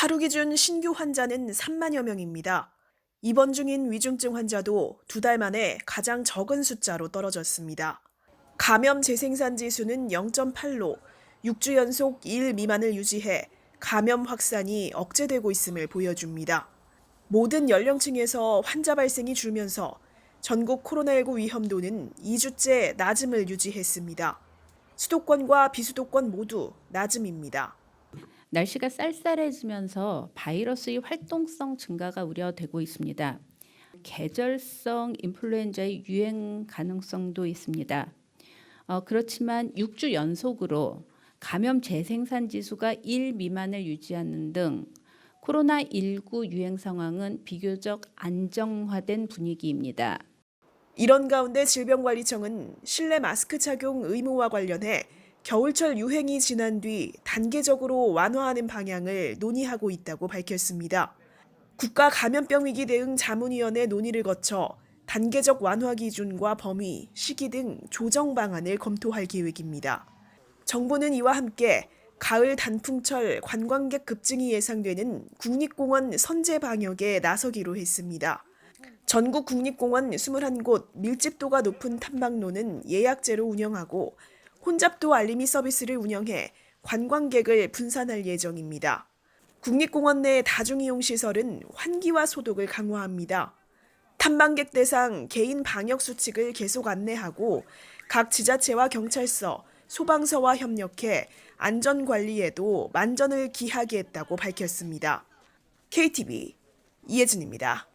하루 기준 신규 환자는 3만여 명입니다. 입원 중인 위중증 환자도 두 달 만에 가장 적은 숫자로 떨어졌습니다. 감염 재생산 지수는 0.8로 6주 연속 2일 미만을 유지해 감염 확산이 억제되고 있음을 보여줍니다. 모든 연령층에서 환자 발생이 줄면서 전국 코로나19 위험도는 2주째 낮음을 유지했습니다. 수도권과 비수도권 모두 낮음입니다. 날씨가 쌀쌀해지면서 바이러스의 활동성 증가가 우려되고 있습니다. 계절성 인플루엔자의 유행 가능성도 있습니다. 어, 그렇지만 6주 연속으로 감염 재생산 지수가 1 미만을 유지하는 등 코로나19 유행 상황은 비교적 안정화된 분위기입니다. 이런 가운데 질병관리청은 실내 마스크 착용 의무화 관련해 겨울철 유행이 지난 뒤 단계적으로 완화하는 방향을 논의하고 있다고 밝혔습니다. 국가 감염병 위기 대응 자문위원회 논의를 거쳐 단계적 완화 기준과 범위, 시기 등 조정 방안을 검토할 계획입니다. 정부는 이와 함께 가을 단풍철 관광객 급증이 예상되는 국립공원 선제 방역에 나서기로 했습니다. 전국 국립공원 21곳 밀집도가 높은 탐방로는 예약제로 운영하고 혼잡도 알림이 서비스를 운영해 관광객을 분산할 예정입니다. 국립공원 내 다중이용 시설은 환기와 소독을 강화합니다. 탐방객 대상 개인 방역 수칙을 계속 안내하고 각 지자체와 경찰서, 소방서와 협력해 안전 관리에도 만전을 기하게 했다고 밝혔습니다. KTV 이혜진입니다.